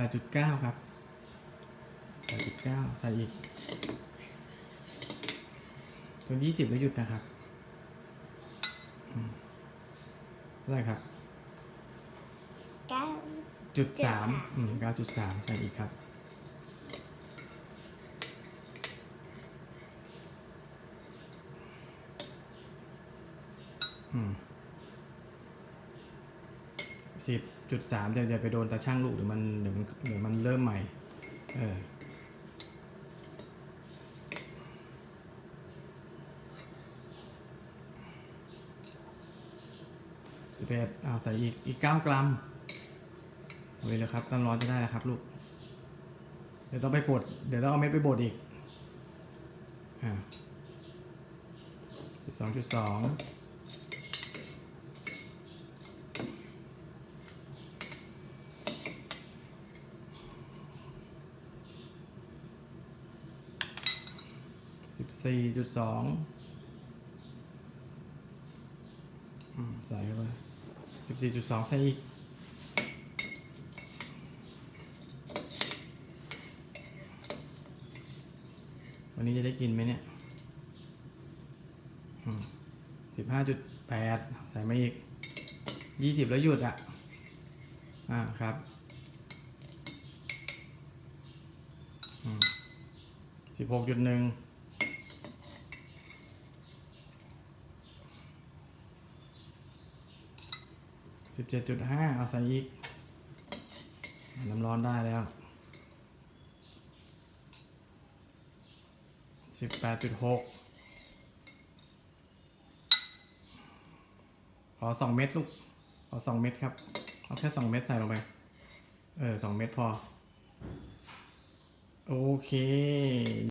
แปดจุดเก้าครับแปดจุดเก้าใส่อีกจนยี่สิบแล้วหยุดนะครับอืมเท่าไหร่ครับเก้าจุดสาม9.3อืมเก้าจุดสามใส่อีกครับอืม สิบจุดสามเดี๋ยวเดี๋ยวไปโดนตาช่างลูกเดี๋ยวมันเดี๋ยวมันเดี๋ยวมันเริ่มใหม่ เออสิบเอ็ดเอาใส่อีกอีกเก้ากรัมเอาไว้เลยครับน้ำร้อนจะได้แล้วครับลูก เดี๋ยวต้องไปบดเดี๋ยวต้องเอาเม็ดไปบดอีก อ่าสิบสองจุดสอง สิบสี่จุดสองใส่เข้าไปสิบสี่จุดสองใส่อีกวันนี้จะได้กินไหมเนี่ยสิบห้าจุดแปดใส่มาอีกยี่สิบแล้วหยุดอะ อ่าครับสิบหกจุดหนึ่ง สิบเจ็ดจุดห้าเอาใส่อีก น้ำร้อนได้แล้วสิบแปดจุดหกขอสองเม็ดลูก ขอสองเม็ดครับ เอาแค่สองเม็ดใส่ลงไป เออสองเม็ดพอ โอเค